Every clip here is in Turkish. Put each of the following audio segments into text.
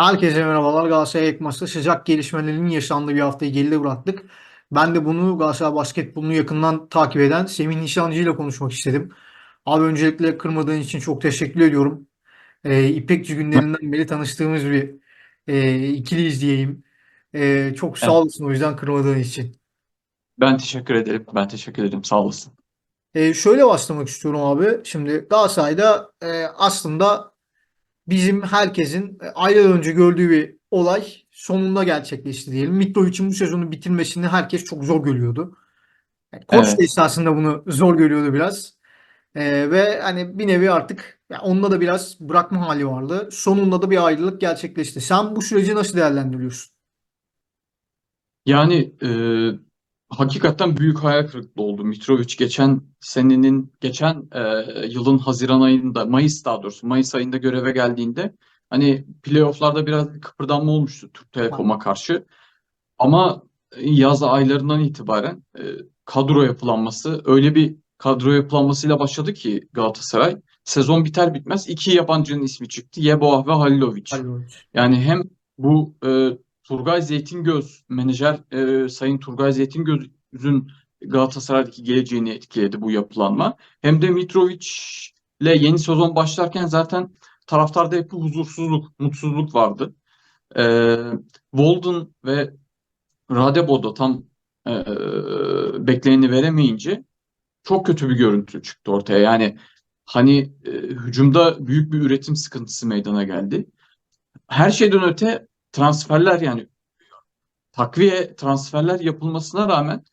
Herkese merhabalar. Galatasaray Ekmas'ta sıcak gelişmelerin yaşandığı bir haftayı geride bıraktık. Ben de bunu Galatasaray basketbolunu yakından takip eden Semih Nişancı ile konuşmak istedim. Abi öncelikle kırmadığın için çok teşekkür ediyorum. Ee, İpekçi günlerinden beri tanıştığımız bir e, ikiliyiz diyeyim. Ee, çok sağ olasın o yüzden kırmadığın için. ben teşekkür ederim. Ben teşekkür ederim. Sağ olasın. Ee, şöyle başlamak istiyorum abi. Şimdi Galatasaray'da e, aslında bizim herkesin e, aylar önce gördüğü bir olay sonunda gerçekleşti diyelim. Mitrovic'in bu sezonu bitirmesini herkes çok zor görüyordu. Yani koç da Evet. esasında bunu zor görüyordu biraz. E, ve hani bir nevi artık ya onda da biraz bırakma hali vardı. Sonunda da bir ayrılık gerçekleşti. Sen bu süreci nasıl değerlendiriyorsun? Yani e, hakikaten büyük hayal kırıklığı oldu. Mitrovic geçen senenin, geçen e, yılın Haziran ayında, Mayıs daha doğrusu, Mayıs ayında göreve geldiğinde hani playofflarda biraz bir kıpırdanma olmuştu Türk Telekom'a karşı. Ama yaz aylarından itibaren e, kadro yapılanması öyle bir kadro yapılanmasıyla başladı ki Galatasaray sezon biter bitmez iki yabancının ismi çıktı. Yeboah ve Halilovic. Halilovic. Yani hem bu e, Turgay Zeytingöz, menajer e, Sayın Turgay Zeytingöz'ün Galatasaray'daki geleceğini etkiledi bu yapılanma. Hem de Mitrovic ile yeni sezon başlarken zaten taraftarda hep bir huzursuzluk, mutsuzluk vardı. E, Walden ve Radebo da tam e, bekleneni veremeyince çok kötü bir görüntü çıktı ortaya. Yani hani e, hücumda büyük bir üretim sıkıntısı meydana geldi. Her şeyden öte transferler yani takviye transferler yapılmasına rağmen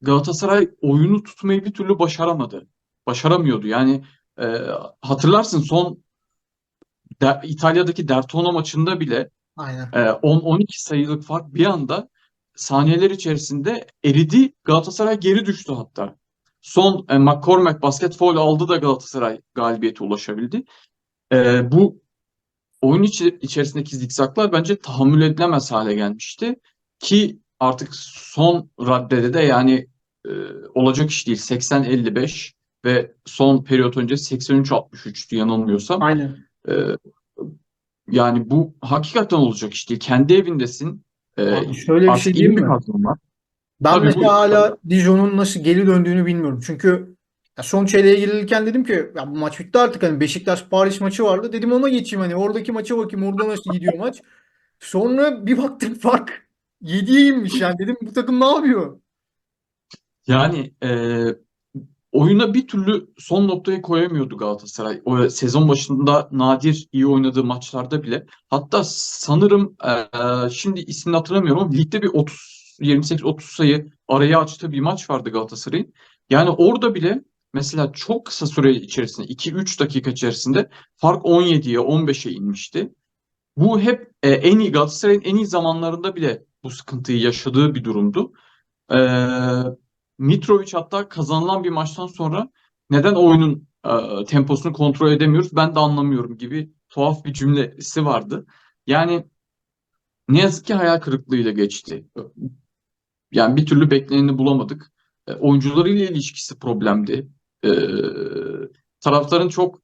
Galatasaray oyunu tutmayı bir türlü başaramadı. Başaramıyordu. Yani e, hatırlarsın son de- İtalya'daki Dertona maçında bile Aynen. e, 10-12 sayılık fark bir anda saniyeler içerisinde eridi. Galatasaray geri düştü hatta. Son e, McCormack basket foul aldı da Galatasaray galibiyete ulaşabildi. E, bu oyun içi, içerisindeki zikzaklar bence tahammül edilemez hale gelmişti. Ki artık son raddede de yani e, olacak iş değil. 80-55 ve son periyot önce 83-63'tü yanılmıyorsam. Aynen. E, yani bu hakikaten olacak iş değil. Kendi evindesin. E, Abi şöyle bir şey diyeyim mi? var. Ben Tabii mesela hala Dijon'un nasıl geri döndüğünü bilmiyorum. Çünkü ya son çeyreğe girilirken dedim ki ya bu maç bitti artık hani Beşiktaş Paris maçı vardı. Dedim ona geçeyim hani oradaki maça bakayım orada nasıl gidiyor maç. Sonra bir baktım fark 7'ye inmiş yani dedim bu takım ne yapıyor? Yani e, oyuna bir türlü son noktayı koyamıyordu Galatasaray. O sezon başında nadir iyi oynadığı maçlarda bile. Hatta sanırım e, şimdi ismini hatırlamıyorum ama ligde bir 30 28-30 sayı araya açtığı bir maç vardı Galatasaray'ın. Yani orada bile mesela çok kısa süre içerisinde 2-3 dakika içerisinde fark 17'ye 15'e inmişti. Bu hep e, en iyi Galatasaray'ın en iyi zamanlarında bile bu sıkıntıyı yaşadığı bir durumdu. Ee, Mitrovic hatta kazanılan bir maçtan sonra neden oyunun e, temposunu kontrol edemiyoruz ben de anlamıyorum gibi tuhaf bir cümlesi vardı. Yani ne yazık ki hayal kırıklığıyla geçti. Yani bir türlü bekleneni bulamadık. E, oyuncularıyla ilişkisi problemdi. E, taraftarın çok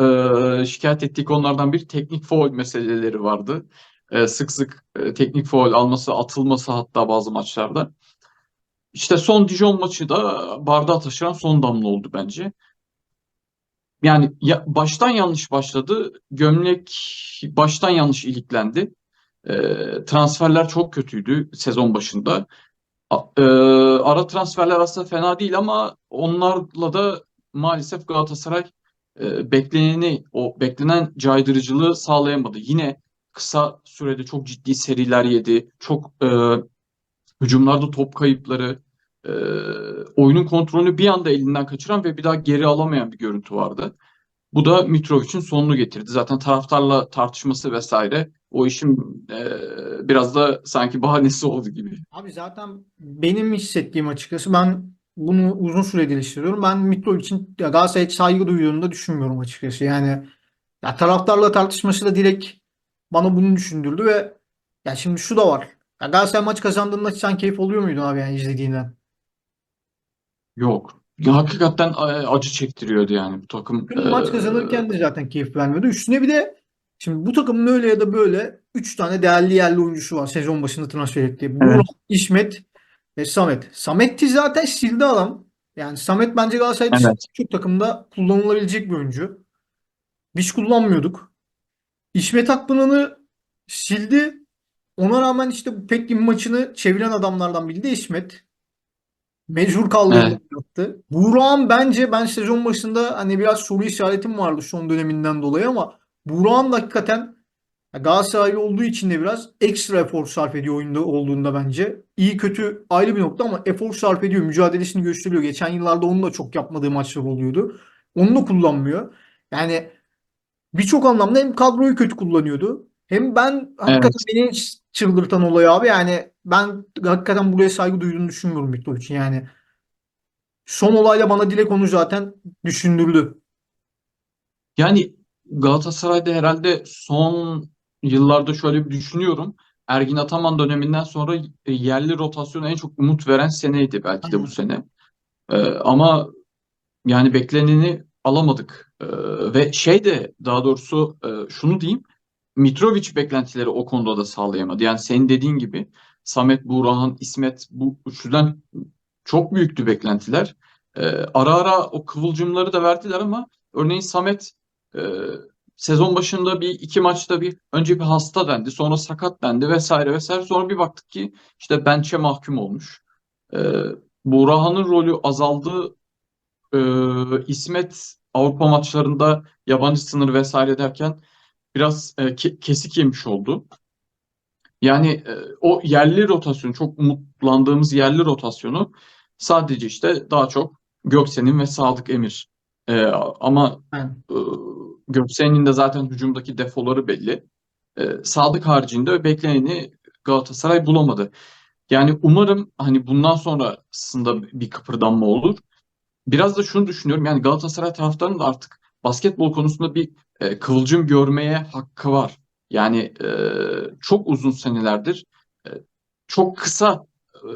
e, şikayet ettiği konulardan bir teknik faul meseleleri vardı. E, sık sık e, teknik faul alması, atılması hatta bazı maçlarda. İşte son Dijon maçı da bardağı taşıran son damla oldu bence. Yani ya, baştan yanlış başladı. Gömlek baştan yanlış iliklendi. E, transferler çok kötüydü sezon başında. E, ara transferler aslında fena değil ama onlarla da maalesef Galatasaray e, bekleneni, o beklenen caydırıcılığı sağlayamadı. Yine kısa sürede çok ciddi seriler yedi. Çok e, hücumlarda top kayıpları, e, oyunun kontrolünü bir anda elinden kaçıran ve bir daha geri alamayan bir görüntü vardı. Bu da Mitrovic'in sonunu getirdi. Zaten taraftarla tartışması vesaire o işin e, biraz da sanki bahanesi oldu gibi. Abi zaten benim hissettiğim açıkçası ben bunu uzun süredir hissediyorum. Ben Mitrovic'in ya Galatasaray'a saygı duyduğunu da düşünmüyorum açıkçası. Yani ya taraftarla tartışması da direkt bana bunu düşündürdü ve ya şimdi şu da var. Ya Galatasaray maç kazandığında sen keyif oluyor muydun abi yani izlediğinden? Yok. Ya hakikaten e, acı çektiriyordu yani bu takım. Bugün maç e, kazanırken de zaten keyif vermiyordu. Üstüne bir de şimdi bu takımın öyle ya da böyle 3 tane değerli yerli oyuncusu var sezon başında transfer ettiği. Evet. Burak, İsmet ve Samet. Samet'i zaten sildi adam. Yani Samet bence Galatasaray'da Evet. çok takımda kullanılabilecek bir oyuncu. Biz kullanmıyorduk. İsmet Akpınar'ı sildi. Ona rağmen işte bu Pekin maçını çeviren adamlardan biri de İsmet. Mecbur kaldı Evet. yaptı. Burak'ın bence ben sezon başında hani biraz soru işaretim vardı son döneminden dolayı ama Burak'ın hakikaten Galatasaraylı olduğu için de biraz ekstra efor sarf ediyor oyunda olduğunda bence. İyi kötü ayrı bir nokta ama efor sarf ediyor. Mücadelesini gösteriyor. Geçen yıllarda onun da çok yapmadığı maçlar oluyordu. Onu da kullanmıyor. Yani birçok anlamda hem kadroyu kötü kullanıyordu. Hem ben hakikaten Evet. beni çıldırtan olay abi. Yani ben hakikaten buraya saygı duyduğunu düşünmüyorum Mitrovic'in. Yani son olayla bana dile konu zaten düşündürdü. Yani Galatasaray'da herhalde son yıllarda şöyle bir düşünüyorum. Ergin Ataman döneminden sonra yerli rotasyona en çok umut veren seneydi belki de bu sene. Ee, ama yani bekleneni alamadık. Ee, ve şey de daha doğrusu e, şunu diyeyim. Mitrovic beklentileri o konuda da sağlayamadı. Yani senin dediğin gibi Samet, Burakhan, İsmet bu üçlüden çok büyüktü beklentiler. Ee, ara ara o kıvılcımları da verdiler ama örneğin Samet e, sezon başında bir iki maçta bir önce bir hasta dendi, sonra sakat dendi vesaire vesaire. Sonra bir baktık ki işte bench'e mahkum olmuş. Ee, Burakhan'ın rolü azaldı. Ee, İsmet Avrupa maçlarında yabancı sınır vesaire derken biraz e, ke- kesik yemiş oldu. Yani e, o yerli rotasyon, çok umutlandığımız yerli rotasyonu sadece işte daha çok Göksen'in ve Sadık Emir. E, ama e, Göksen'in de zaten hücumdaki defoları belli. E, Sadık haricinde bekleneni Galatasaray bulamadı. Yani umarım hani bundan sonrasında bir kıpırdanma olur. Biraz da şunu düşünüyorum yani Galatasaray taraftarının da artık basketbol konusunda bir e, kıvılcım görmeye hakkı var. Yani e, çok uzun senelerdir e, çok kısa e,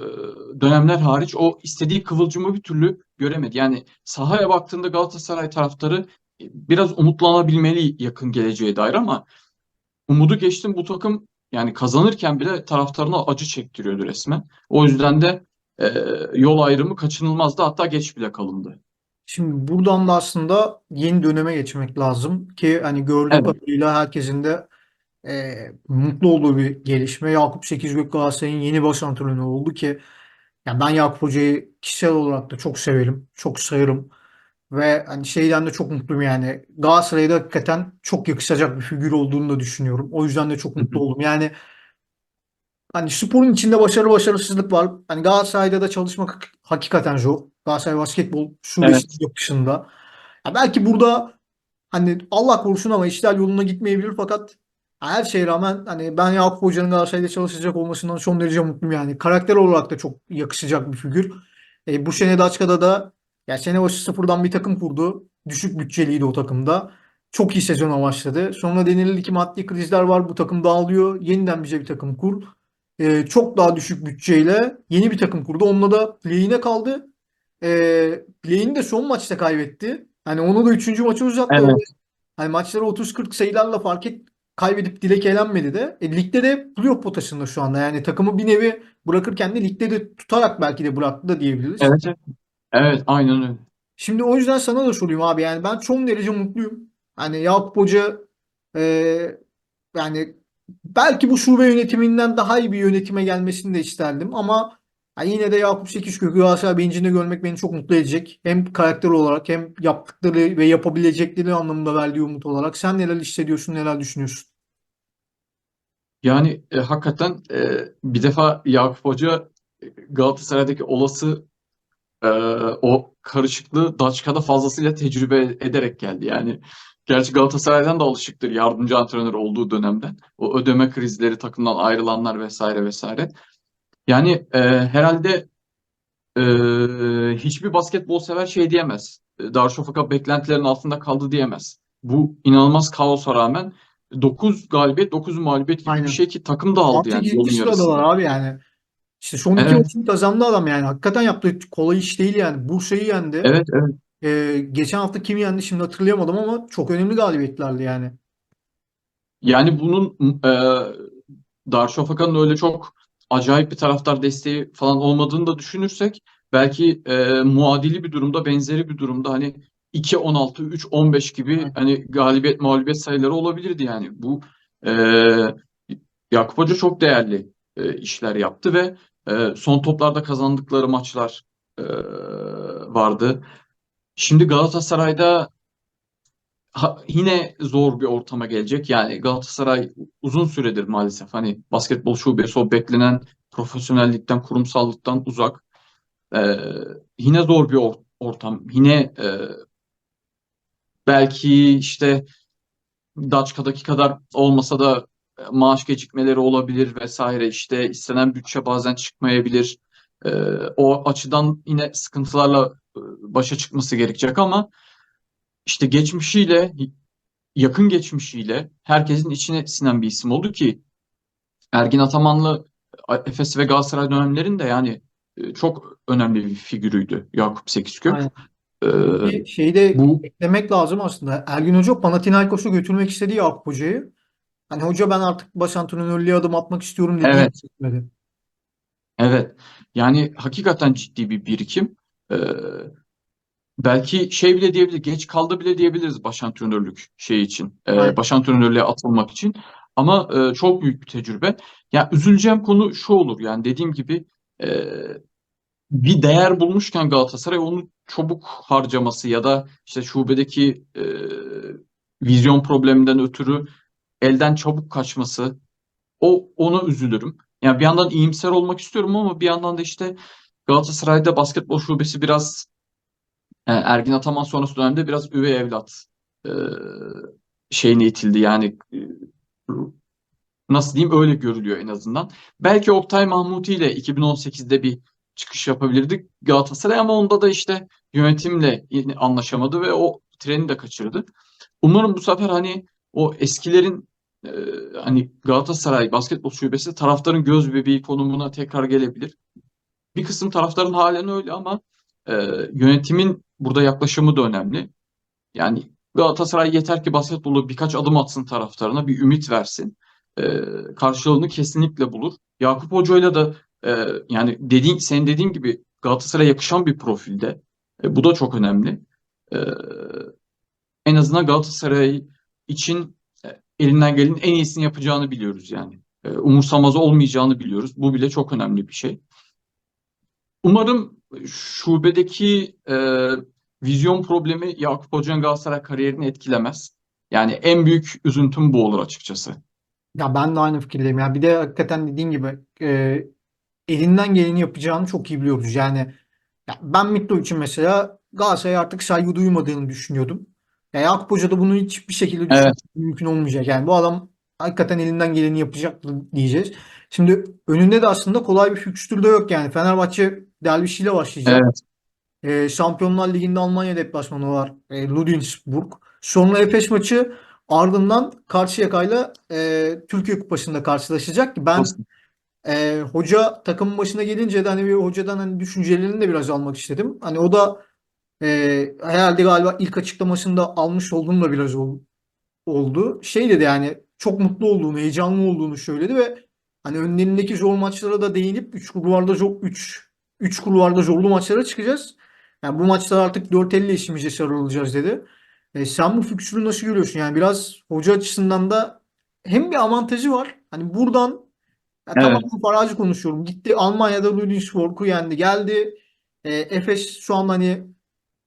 dönemler hariç o istediği kıvılcımı bir türlü göremedi. Yani sahaya baktığında Galatasaray taraftarı e, biraz umutlanabilmeli yakın geleceğe dair ama umudu geçtim bu takım yani kazanırken bile taraftarına acı çektiriyordu resmen. O yüzden de e, yol ayrımı kaçınılmazdı hatta geç bile kalındı. Şimdi buradan da aslında yeni döneme geçmek lazım ki hani gördüğüm Evet, kadarıyla herkesin de e, mutlu olduğu bir gelişme. Yakup Sekizgök Galatasaray'ın yeni baş antrenörü oldu ki yani ben Yakup Hoca'yı kişisel olarak da çok severim, çok sayarım ve hani şeyden de çok mutluyum yani Galatasaray'da hakikaten çok yakışacak bir figür olduğunu da düşünüyorum. O yüzden de çok Hı mutlu hı. oldum. Yani Hani sporun içinde başarı başarısızlık var. Hani Galatasaray'da da çalışmak hak- hakikaten zor. Galatasaray basketbol şubesi Evet, yok dışında. Ya belki burada hani Allah korusun ama işler yoluna gitmeyebilir fakat her şeye rağmen hani ben Yakup Hoca'nın Galatasaray'da çalışacak olmasından son derece mutluyum yani. Karakter olarak da çok yakışacak bir figür. E, bu sene Daçka'da da ya sene başı sıfırdan bir takım kurdu. Düşük bütçeliydi o takımda. Çok iyi sezona başladı. Sonra denildi ki maddi krizler var bu takım dağılıyor. Yeniden bize bir takım kur. E, çok daha düşük bütçeyle yeni bir takım kurdu. Onunla da play-in'e kaldı. E, play-in'i de son maçta kaybetti. Hani onu da üçüncü maçı uzattı. Evet, Hani maçları 30-40 sayılarla fark et kaybedip dilek eğlenmedi de. E, ligde de playoff potasında şu anda. Yani takımı bir nevi bırakırken de ligde de tutarak belki de bıraktı da diyebiliriz. evet, evet, evet, aynen öyle. Şimdi o yüzden sana da sorayım abi. Yani ben çok derece mutluyum. Hani Yakup Hoca e, yani belki bu şube yönetiminden daha iyi bir yönetime gelmesini de isterdim ama ya yine de Yakup Sekizkök'ü Galatasaray bilincinde görmek beni çok mutlu edecek. Hem karakter olarak hem yaptıkları ve yapabilecekleri anlamında verdiği umut olarak. Sen neler hissediyorsun, neler düşünüyorsun? Yani e, hakikaten e, bir defa Yakup Hoca e, Galatasaray'daki olası e, o karışıklığı Daçka'da fazlasıyla tecrübe ederek geldi. Yani gerçi Galatasaray'dan da alışıktır yardımcı antrenör olduğu dönemden. O ödeme krizleri, takımdan ayrılanlar vesaire vesaire. Yani e, herhalde e, hiçbir basketbol sever şey diyemez. E, Darüşşafaka beklentilerin altında kaldı diyemez. Bu inanılmaz kaosa rağmen 9 galibiyet, 9 mağlubiyet gibi bir Aynen. şey ki takım an dağıldı yani 8. yolun sıradalar yarısında. abi yani. İşte son iki Evet, maçını kazandı adam yani. Hakikaten yaptığı kolay iş değil yani. Bursa'yı yendi. evet, evet. Ee, geçen hafta kim yendi şimdi hatırlayamadım ama çok önemli galibiyetlerdi yani. Yani bunun e, Darüşşafaka'nın öyle çok acayip bir taraftar desteği falan olmadığını da düşünürsek belki e, muadili bir durumda, benzeri bir durumda hani 2-16, 3-15 gibi Evet. hani galibiyet mağlubiyet sayıları olabilirdi yani. Bu e, Yakup Hoca çok değerli e, işler yaptı ve e, son toplarda kazandıkları maçlar e, vardı. Şimdi Galatasaray'da ha- yine zor bir ortama gelecek. Yani Galatasaray uzun süredir maalesef hani basketbol şubesi o beklenen profesyonellikten, kurumsallıktan uzak. Ee, yine zor bir or- ortam. Yine e, belki işte Daçka'daki kadar olmasa da e, maaş gecikmeleri olabilir vesaire. İşte istenen bütçe bazen çıkmayabilir. Ee, o açıdan yine sıkıntılarla başa çıkması gerekecek ama işte geçmişiyle yakın geçmişiyle herkesin içine sinen bir isim oldu ki Ergin Atamanlı Efes ve Galatasaray dönemlerinde yani e, çok önemli bir figürüydü Yakup Sekizkök. Aynen. Ee, Bir şeyi de bu eklemek lazım aslında. Ergin Hoca Panathinaikos'u götürmek istedi Yakup Hoca'yı. Hani hoca ben artık baş antrenörlüğe adım atmak istiyorum dedi. evet evet yani hakikaten ciddi bir birikim. Ee, belki şey bile diyebilir geç kaldı bile diyebiliriz baş antrenörlük şey için e, baş antrenörlüğe atılmak için. Ama e, çok büyük bir tecrübe. Ya üzüleceğim konu şu olur yani dediğim gibi e, bir değer bulmuşken Galatasaray onu çabuk harcaması ya da işte şubedeki e, vizyon probleminden ötürü elden çabuk kaçması o ona üzülürüm. Yani bir yandan iyimser olmak istiyorum ama bir yandan da işte Galatasaray'da basketbol şubesi biraz e, Ergin Ataman sonrası dönemde biraz üvey evlat e, şeyine itildi. Yani e, nasıl diyeyim öyle görülüyor en azından. Belki Oktay Mahmuti ile 2018'de bir çıkış yapabilirdik Galatasaray ama onda da işte yönetimle anlaşamadı ve o treni de kaçırdı. Umarım bu sefer hani o eskilerin e, hani Galatasaray basketbol şubesi taraftarın göz bebeği konumuna tekrar gelebilir. Bir kısım taraftarın halen öyle ama e, yönetimin burada yaklaşımı da önemli. Yani Galatasaray yeter ki basketbolu birkaç adım atsın taraftarına, bir ümit versin. Ee, karşılığını kesinlikle bulur. Yakup Hoca'yla da e, yani dediğin, senin dediğin gibi Galatasaray'a yakışan bir profilde. E, bu da çok önemli. E, en azından Galatasaray için e, elinden gelenin en iyisini yapacağını biliyoruz yani. E, umursamaz olmayacağını biliyoruz. Bu bile çok önemli bir şey. Umarım şubedeki e, vizyon problemi Yakup Hoca'nın Galatasaray kariyerini etkilemez. Yani en büyük üzüntüm bu olur açıkçası. Ya ben de aynı fikirdeyim. Ya bir de hakikaten dediğin gibi e, elinden geleni yapacağını çok iyi biliyoruz. Yani ya ben Mitrovic'in mesela Galatasaray'a artık saygı duymadığını düşünüyordum. Ya Yakup Hoca da bunu hiçbir şekilde Evet, mümkün olmayacak. Yani bu adam hakikaten elinden geleni yapacak diyeceğiz. Şimdi önünde de aslında kolay bir fikstür de yok yani. Fenerbahçe derbisiyle başlayacak. evet, E, Şampiyonlar Ligi'nde Almanya deplasmanı var. E, Ludwigsburg. Sonra Efes maçı ardından Karşıyaka'yla e, Türkiye Kupası'nda karşılaşacak. Ben e, hoca takımın başına gelince de hani bir hocadan hani düşüncelerini de biraz almak istedim. Hani o da e, herhalde galiba ilk açıklamasında almış olduğum da biraz ol- oldu. Şey dedi yani çok mutlu olduğunu, heyecanlı olduğunu söyledi ve hani önlerindeki zor maçlara da değinip 3 kulvarda zor 3 3 kulvarda zorlu maçlara çıkacağız. Yani bu maçlar artık 4.50 işimize sarılacağız dedi. E, sen bu fikstürü nasıl görüyorsun? Yani biraz hoca açısından da hem bir avantajı var. Hani buradan ya Evet, tamam bu farazi konuşuyorum. Gitti Almanya'da Ludwigsburg'u yendi. Geldi. E, Efes şu an hani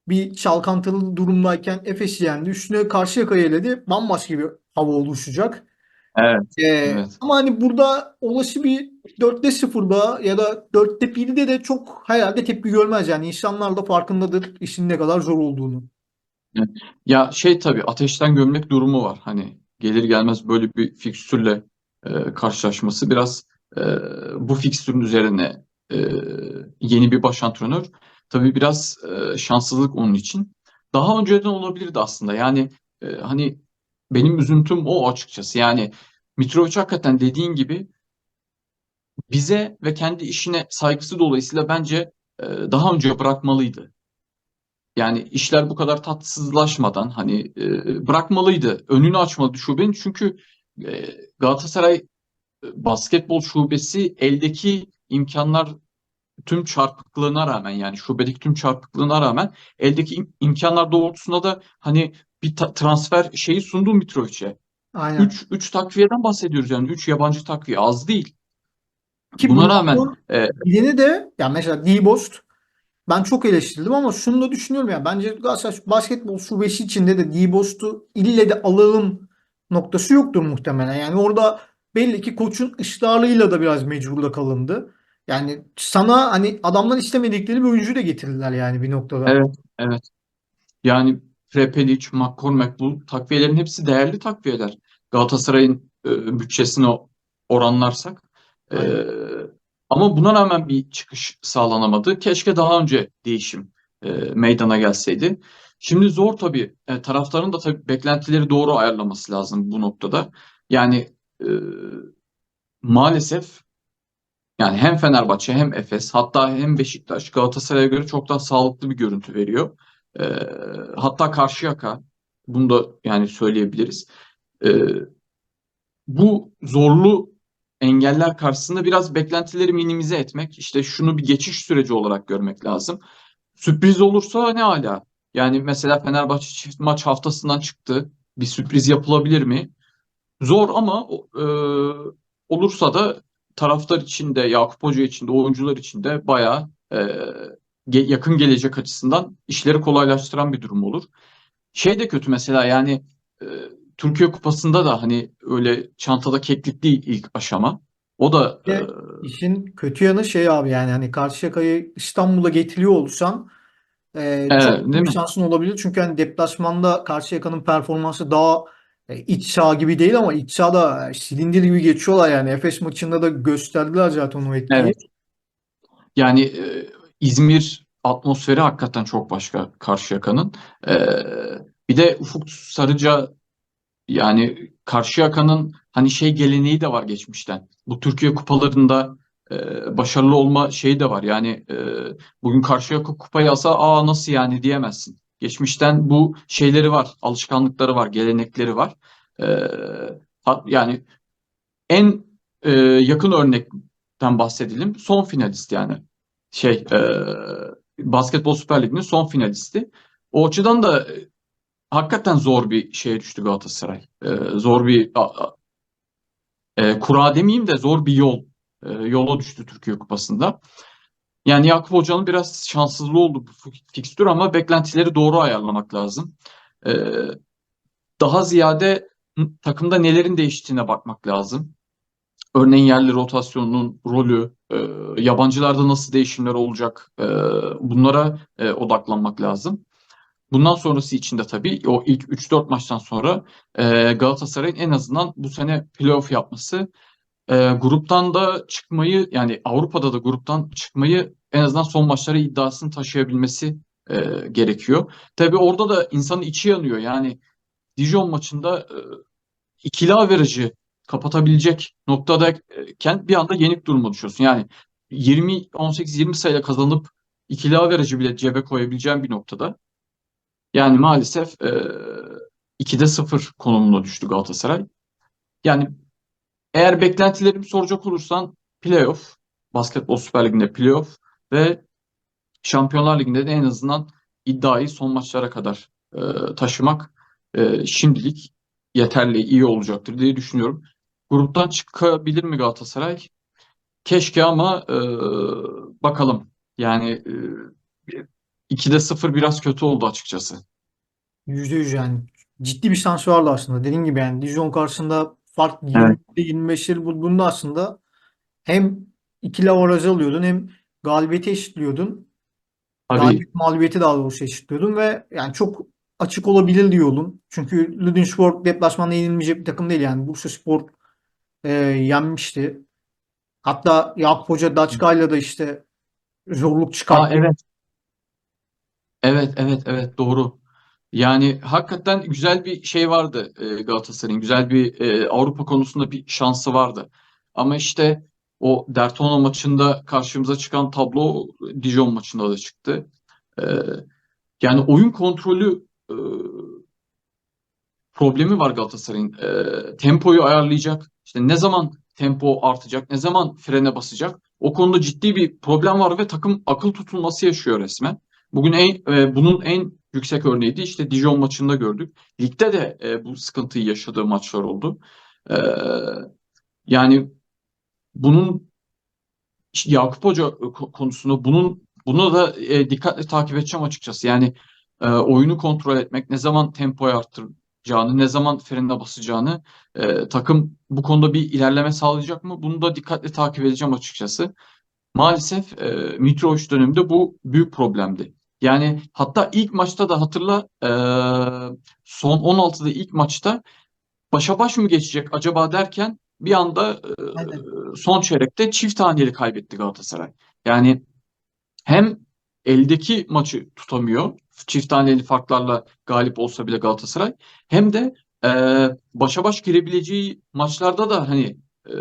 bir çalkantılı durumdayken Efes'i yendi. Üstüne Karşıyaka'yı eledi. Bambaşka bir hava oluşacak. Evet, Ee, evet. ama hani burada olası bir 4'te 0'da ya da 4'te 1'de de çok herhalde tepki görmez. Yani insanlar da farkındadır işin ne kadar zor olduğunu. Evet. Ya şey tabii ateşten gömlek durumu var. Hani gelir gelmez böyle bir fikstürle e, karşılaşması biraz e, bu fikstürün üzerine e, yeni bir baş antrenör tabii biraz e, şanssızlık onun için. Daha önceden olabilirdi aslında. Yani e, hani benim üzüntüm o açıkçası. Yani Mitrovic hakikaten dediğin gibi bize ve kendi işine saygısı dolayısıyla bence e, daha önce bırakmalıydı. Yani işler bu kadar tatsızlaşmadan hani e, bırakmalıydı. Önünü açmalı şubenin çünkü e, Galatasaray e, basketbol şubesi eldeki imkanlar tüm çarpıklığına rağmen yani şubedeki tüm çarpıklığına rağmen eldeki im- imkanlar doğrultusunda da hani bir transfer şeyi sundu Mitrovic'e. Aynen. 3 3 takviyeden bahsediyoruz yani 3 yabancı takviye az değil. Ki Buna rağmen e, nedeni de yani mesela D-Bost ben çok eleştirdim ama şunu da düşünüyorum ya bence Galatasaray basketbol şubesi içinde de D-Bost'u ille de alalım noktası yoktur muhtemelen. Yani orada belli ki koçun ısrarıyla da biraz mecburda kalındı. Yani sana hani adamlar istemedikleri bir oyuncu da getirdiler yani bir noktada. evet evet yani Prepelic, McCormack bu takviyelerin hepsi değerli takviyeler. Galatasaray'ın e, bütçesine o- oranlarsak. E, ama buna rağmen bir çıkış sağlanamadı. Keşke daha önce değişim e, meydana gelseydi. Şimdi zor tabii. E, taraftarın da tabii beklentileri doğru ayarlaması lazım bu noktada. Yani e, maalesef yani hem Fenerbahçe hem Efes hatta hem Beşiktaş Galatasaray'a göre çok daha sağlıklı bir görüntü veriyor. Ee, hatta Karşıyaka bunu da yani söyleyebiliriz. Ee, bu zorlu engeller karşısında biraz beklentileri minimize etmek, işte şunu bir geçiş süreci olarak görmek lazım. Sürpriz olursa ne hala? Yani mesela Fenerbahçe çift maç haftasından çıktı. Bir sürpriz yapılabilir mi? Zor ama e, olursa da taraftar için de Yakup Hoca için de oyuncular için de bayağı e, ge- yakın gelecek açısından işleri kolaylaştıran bir durum olur. Şey de kötü mesela yani e, Türkiye Kupası'nda da hani öyle çantada keklik değil ilk aşama. O da e, işin kötü yanı şey abi yani hani Karşıyaka'yı İstanbul'a getiriyor olsan e, çok evet, değil büyük mi? şansın olabilir. Çünkü hani deplasmanda Karşıyaka'nın performansı daha e, iç saha gibi değil ama iç sahada e, silindir gibi geçiyorlar yani. Efes maçında da gösterdiler zaten o etkiyi. Evet. Yani e, İzmir atmosferi hakikaten çok başka Karşıyaka'nın. E, bir de Ufuk Sarıca Yani Karşıyaka'nın hani şey geleneği de var geçmişten. Bu Türkiye kupalarında e, başarılı olma şeyi de var. Yani e, bugün Karşıyaka kupayı alsa aa nasıl yani diyemezsin. Geçmişten bu şeyleri var, alışkanlıkları var, gelenekleri var. E, yani en e, yakın örnekten bahsedelim. Son finalist yani. Şey e, Basketbol Süper Ligi'nin son finalisti. O açıdan da hakikaten zor bir şeye düştü Galatasaray. Ee, zor bir a- a- e, kura demeyeyim de zor bir yol e, yola düştü Türkiye Kupası'nda. Yani Yakup Hoca'nın biraz şanssızlığı oldu bu fi- fikstür ama beklentileri doğru ayarlamak lazım. Ee, daha ziyade takımda nelerin değiştiğine bakmak lazım. Örneğin yerli rotasyonunun rolü, e, yabancılarda nasıl değişimler olacak, e, bunlara e, odaklanmak lazım. Bundan sonrası için de tabii o ilk 3-4 maçtan sonra e, Galatasaray'ın en azından bu sene playoff yapması, e, gruptan da çıkmayı yani Avrupa'da da gruptan çıkmayı en azından son maçlara iddiasını taşıyabilmesi e, gerekiyor. Tabii orada da insanın içi yanıyor. Yani Dijon maçında e, ikili averajı kapatabilecek noktadayken bir anda yenik duruma düşüyorsun. Yani 20 18-20 sayıyla kazanıp ikili averajı bile cebe koyabileceğin bir noktada. Yani maalesef e, 2'de 0 konumuna düştü Galatasaray. Yani eğer beklentilerimi soracak olursan playoff, Basketbol Süper Ligi'nde playoff ve Şampiyonlar Ligi'nde de en azından iddiayı son maçlara kadar e, taşımak e, şimdilik yeterli, iyi olacaktır diye düşünüyorum. Gruptan çıkabilir mi Galatasaray? Keşke ama e, bakalım. Yani e, 2'de 0 biraz kötü oldu açıkçası. %100 yani. Ciddi bir şans vardı aslında. Dediğim gibi yani Dijon karşısında fark Evet. 20-25'leri bulduğunda aslında hem ikili avarajı alıyordun hem galibiyeti eşitliyordun. Tabii Galibiyet mağlubiyeti daha doğrusu eşitliyordun ve yani çok açık olabilirdi yolun. Çünkü Ludwigsburg deplasmanda yenilmeyecek bir takım değil yani. Bursaspor e, yenmişti. Hatta Yakup Hoca Daçka'yla da işte zorluk Aa, çıkarttı. evet. Evet, evet, evet doğru. Yani hakikaten güzel bir şey vardı e, Galatasaray'ın. Güzel bir e, Avrupa konusunda bir şansı vardı. Ama işte o Dertona maçında karşımıza çıkan tablo Dijon maçında da çıktı. E, yani oyun kontrolü e, problemi var Galatasaray'ın. E, tempoyu ayarlayacak. İşte ne zaman tempo artacak, ne zaman frene basacak. O konuda ciddi bir problem var ve takım akıl tutulması yaşıyor resmen. Bugün en, e, bunun en yüksek örneğiydi. İşte Dijon maçında gördük. Ligde de e, bu sıkıntıyı yaşadığı maçlar oldu. E, yani bunun Yakup Hoca ko- konusunu bunun bunu da e, dikkatle takip edeceğim açıkçası. Yani e, oyunu kontrol etmek, ne zaman tempoyu arttıracağını, ne zaman frene basacağını e, takım bu konuda bir ilerleme sağlayacak mı? Bunu da dikkatle takip edeceğim açıkçası. Maalesef e, Mitrovic döneminde bu büyük problemdi. Yani hatta ilk maçta da hatırla e, son 16'da ilk maçta başa baş mı geçecek acaba derken bir anda e, son çeyrekte çift haneli kaybetti Galatasaray. Yani hem eldeki maçı tutamıyor çift taneli farklarla galip olsa bile Galatasaray hem de e, başa baş girebileceği maçlarda da hani e,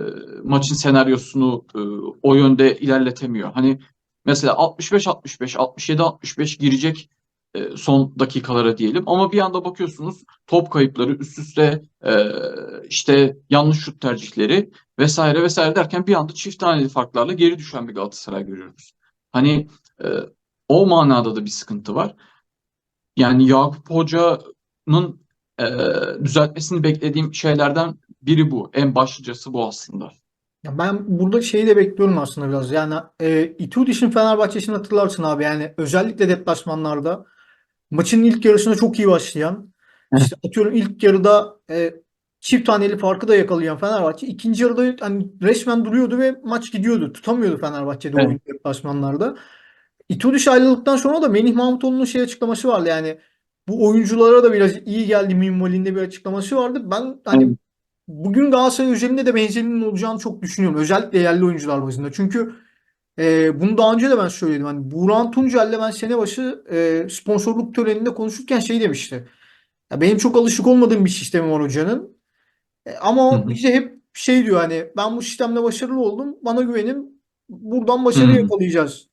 maçın senaryosunu e, o yönde ilerletemiyor. Hani mesela 65-65, 67-65 girecek e, son dakikalara diyelim ama bir anda bakıyorsunuz top kayıpları üst üste e, işte yanlış şut tercihleri vesaire vesaire derken bir anda çift taneli farklarla geri düşen bir Galatasaray görüyoruz. Hani e, o manada da bir sıkıntı var. Yani Yakup Hoca'nın e, düzeltmesini beklediğim şeylerden biri bu. En başlıcası bu aslında. Ya ben burada şeyi de bekliyorum aslında biraz. Yani e, Itudis'in Fenerbahçe'sini hatırlarsın abi. Yani özellikle deplasmanlarda maçın ilk yarısına çok iyi başlayan işte atıyorum ilk yarıda e, çift taneli farkı da yakalayan Fenerbahçe ikinci yarıda hani resmen duruyordu ve maç gidiyordu. Tutamıyordu Fenerbahçe'de Evet. oyun deplasmanlarda. Itudis ayrıldıktan sonra da Melih Mahmutoğlu'nun şey açıklaması vardı yani bu oyunculara da biraz iyi geldi minvalinde bir açıklaması vardı. Ben hani Evet. bugün Galatasaray üzerinde de benzerinin olacağını çok düşünüyorum. Özellikle yerli oyuncular bazında. Çünkü e, bunu daha önce de ben söyledim. Hani Buğra Tuncel'le ben sene başı e, sponsorluk töreninde konuşurken şey demişti. Ya benim çok alışık olmadığım bir sistemi var hocanın. E, ama bize hep şey diyor hani ben bu sistemde başarılı oldum. Bana güvenin. Buradan başarı yakalayacağız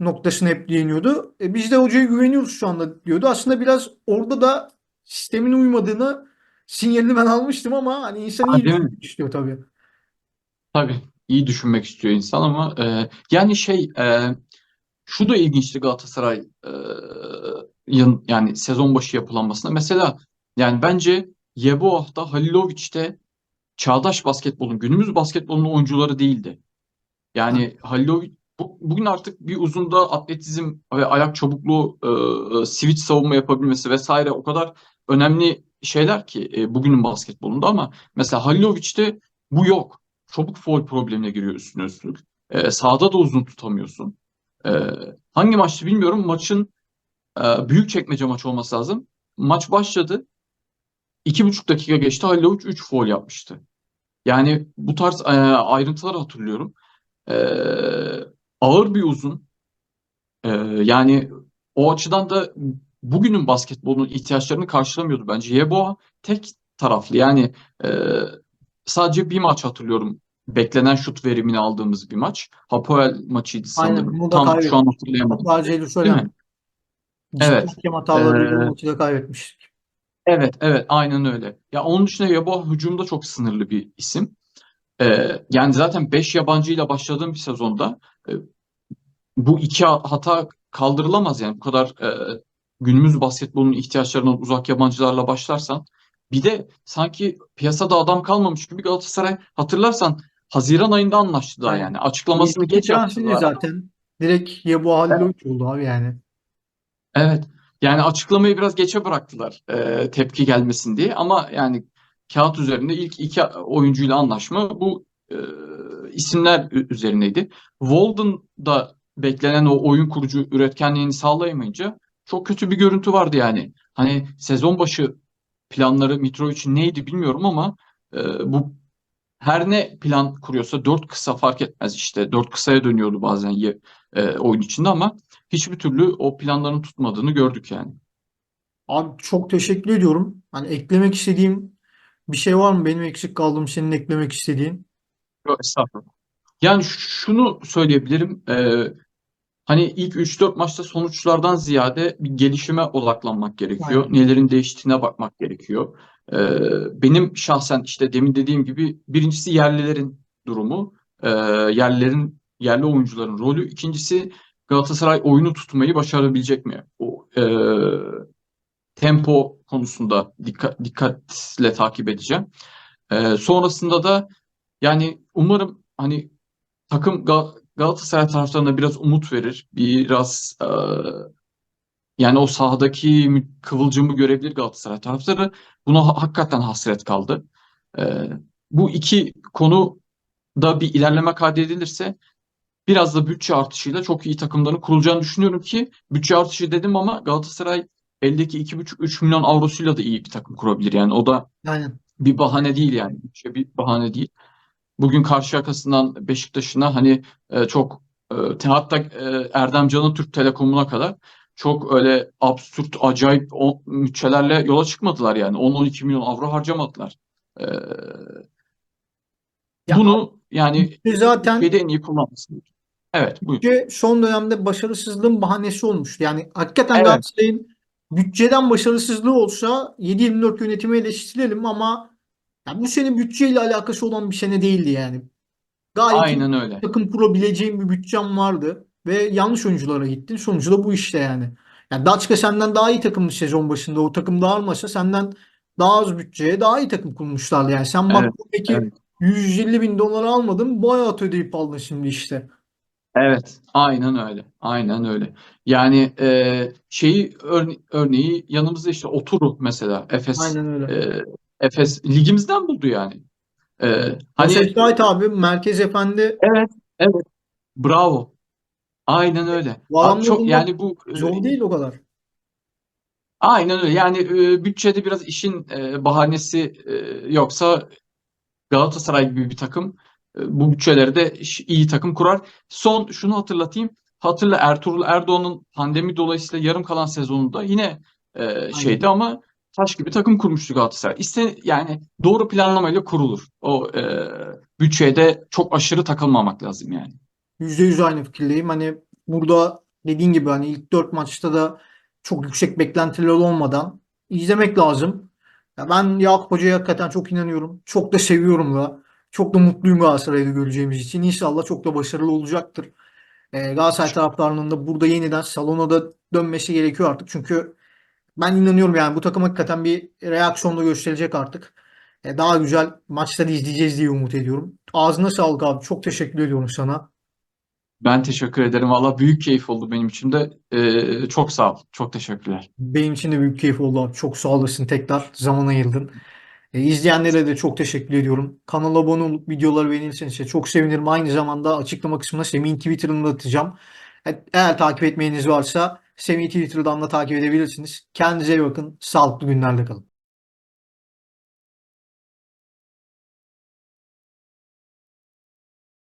noktasını hep değiniyordu. E, biz de hocaya güveniyoruz şu anda diyordu. Aslında biraz orada da sistemin uymadığını sinyalini ben almıştım ama hani insan iyi düşünmek istiyor tabii. Tabii iyi düşünmek istiyor insan ama e, yani şey e, şu da ilginçti Galatasaray e, yani sezon başı yapılanmasında. Mesela yani bence Yeboah'ta Halilovic'te çağdaş basketbolun günümüz basketbolunun oyuncuları değildi. Yani Halilovic bu- bugün artık bir uzunda atletizm ve ayak çabukluğu, e, switch savunma yapabilmesi vesaire o kadar önemli şeyler ki e, bugünün basketbolunda ama mesela Halilovic'te bu yok. Çabuk foul problemine giriyor üstüne üstlük. E, sahada da uzun tutamıyorsun. E, hangi maçtı bilmiyorum. Maçın e, büyük çekmece maç olması lazım. Maç başladı. İki buçuk dakika geçti. Halilovic 3 foul yapmıştı. Yani bu tarz e, ayrıntıları hatırlıyorum. Ee, ağır bir uzun. Ee, yani o açıdan da bugünün basketbolunun ihtiyaçlarını karşılamıyordu bence. Yeboah tek taraflı. Yani e, sadece bir maç hatırlıyorum. Beklenen şut verimini aldığımız bir maç. Hapoel maçıydı Aynen sanırım. da Tam şu kaybettik. an hatırlayamadım. Hatta Ceyli Değil mi? Evet. hakem hatalarıyla Ee, maçı da kaybetmiştik. evet, evet, aynen öyle. Ya onun dışında Yeboah hücumda çok sınırlı bir isim. Ee, yani zaten 5 yabancıyla başladığım bir sezonda e, bu iki hata kaldırılamaz yani bu kadar e, günümüz basketbolunun ihtiyaçlarından uzak yabancılarla başlarsan bir de sanki piyasada adam kalmamış gibi Galatasaray hatırlarsan Haziran ayında anlaştı daha yani açıklamasını Yedinci geç yaptılar. zaten. Direkt Yebo Halilovic oldu abi yani. Evet yani açıklamayı biraz geçe bıraktılar e, tepki gelmesin diye ama yani kağıt üzerinde ilk iki oyuncuyla anlaşma bu e, isimler ü- üzerineydi. Walden da beklenen o oyun kurucu üretkenliğini sağlayamayınca çok kötü bir görüntü vardı yani. Hani sezon başı planları Mitrovic'in neydi bilmiyorum ama e, bu her ne plan kuruyorsa dört kısa fark etmez işte dört kısaya dönüyordu bazen e, oyun içinde ama hiçbir türlü o planların tutmadığını gördük yani. Abi çok teşekkür ediyorum. Hani eklemek istediğim bir şey var mı? Benim eksik kaldığım senin eklemek istediğin. Yok, estağfurullah. Yani şunu söyleyebilirim. e, hani ilk 3-4 maçta sonuçlardan ziyade bir gelişime odaklanmak gerekiyor. Aynen. Nelerin değiştiğine bakmak gerekiyor. Ee, benim şahsen işte demin dediğim gibi birincisi yerlilerin durumu, e, yerlilerin yerli oyuncuların rolü. İkincisi Galatasaray oyunu tutmayı başarabilecek mi? O e, tempo konusunda dikkat, dikkatle takip edeceğim. Ee, sonrasında da yani umarım hani takım Gal- Galatasaray taraftarına biraz umut verir. Biraz e, yani o sahadaki kıvılcımı görebilir Galatasaray taraftarı. Buna ha- hakikaten hasret kaldı. Ee, bu iki konu da bir ilerleme kaydedilirse biraz da bütçe artışıyla çok iyi takımların kurulacağını düşünüyorum ki bütçe artışı dedim ama Galatasaray eldeki 2,5-3 milyon avrosuyla da iyi bir takım kurabilir. Yani o da Aynen. bir bahane değil yani. Bütçe bir bahane değil. Bugün Karşıyaka'sından Beşiktaş'ına hani e, çok e, hatta e, Erdem Can'ın Türk Telekom'una kadar çok öyle absürt, acayip o, bütçelerle yola çıkmadılar yani. 10-12 milyon avro harcamadılar. E, Ya bunu yani zaten Türkiye'de en iyi kullanması. Evet, buyur. bütçe son dönemde başarısızlığın bahanesi olmuştu. Yani hakikaten Evet, Galatasaray'ın bütçeden başarısızlığı olsa 7-24 yönetimi eleştirelim ama ya bu sene bütçeyle alakası olan bir sene değildi yani. Gayet aynen öyle. takım kurabileceğin bir bütçem vardı ve yanlış oyunculara gittin. Sonucu da bu işte yani. Yani Daçka senden daha iyi takımdı sezon başında. O takım dağılmasa senden daha az bütçeye daha iyi takım kurmuşlardı. Yani sen bak Evet, buradaki evet. 150 bin dolar almadın bayağı ödeyip aldın şimdi işte. Evet, aynen öyle. Aynen öyle. Yani e, şeyi örne- örneği yanımızda işte Oturu mesela Efes Aynen öyle. e, Efes ligimizden buldu yani. E, hani Knight abi Merkez Efendi evet evet bravo. Aynen öyle. Abi çok yani bu e, zor değil o kadar. aynen öyle. Yani e, bütçede biraz işin e, bahanesi e, yoksa Galatasaray gibi bir takım e, bu bütçelerde iyi takım kurar. Son şunu hatırlatayım. Hatırla Ertuğrul Erdoğan'ın pandemi dolayısıyla yarım kalan sezonunda yine e, şeydi ama taş gibi takım kurmuştu Galatasaray. İşte yani doğru planlamayla kurulur. O e, bütçeye de çok aşırı takılmamak lazım yani. %100 aynı fikirdeyim. Hani burada dediğin gibi hani ilk 4 maçta da çok yüksek beklentiler olmadan izlemek lazım. Ya ben Yakup Hoca'ya hakikaten çok inanıyorum. Çok da seviyorum da. Çok da mutluyum Galatasaray'da göreceğimiz için. İnşallah çok da başarılı olacaktır. Ee, Galatasaray taraftarının da burada yeniden salona da dönmesi gerekiyor artık. Çünkü ben inanıyorum yani bu takım hakikaten bir reaksiyonda gösterecek artık. Ee, daha güzel maçları izleyeceğiz diye umut ediyorum. Ağzına sağlık abi. Çok teşekkür ediyorum sana. Ben teşekkür ederim. Valla büyük keyif oldu benim için de. E, çok sağ ol. Çok teşekkürler. Benim için de büyük keyif oldu abi. Çok sağ olasın tekrar zaman ayırdın. E, izleyenlere de çok teşekkür ediyorum. Kanala abone olup videoları beğenirseniz çok sevinirim. Aynı zamanda açıklama kısmına Semih'in Twitter'ını da atacağım. E, Eğer takip etmeyeniz varsa Semih'i Twitter'dan da takip edebilirsiniz. Kendinize iyi bakın. Sağlıklı günlerde kalın.